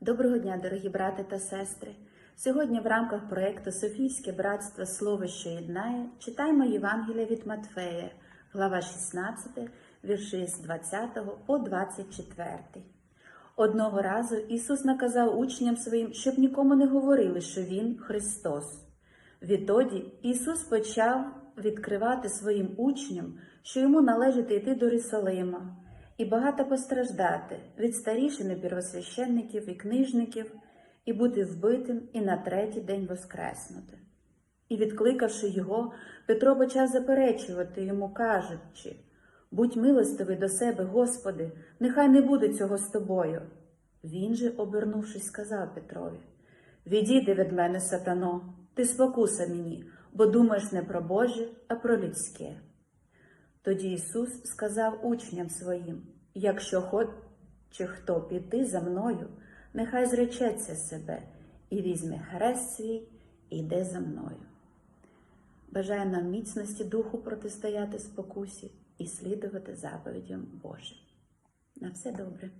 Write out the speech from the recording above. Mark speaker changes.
Speaker 1: Доброго дня, дорогі брати та сестри! Сьогодні в рамках проєкту Софійське братство Слово, що єднає, читаємо Євангелія від Матфея, глава 16, вірші з 20 по 24. Одного разу Ісус наказав учням своїм, щоб нікому не говорили, що Він Христос. Відтоді Ісус почав відкривати своїм учням, що йому належить йти до Єрусалима і багато постраждати від старішини первосвященників і книжників, і бути вбитим, і на третій день воскреснути. І, відкликавши його, Петро почав заперечувати йому, кажучи: Будь милостивий до себе, Господи, нехай не буде цього з тобою. Він же, обернувшись, сказав Петрові: Відійди від мене, сатано, ти спокуса мені, бо думаєш не про Боже, а про людське. Тоді Ісус сказав учням своїм: якщо хоче хто піти за мною, нехай зречеться себе і візьме хрест свій і йде за мною. Бажаю нам міцності духу протистояти спокусі і слідувати заповідям Божим. На все добре.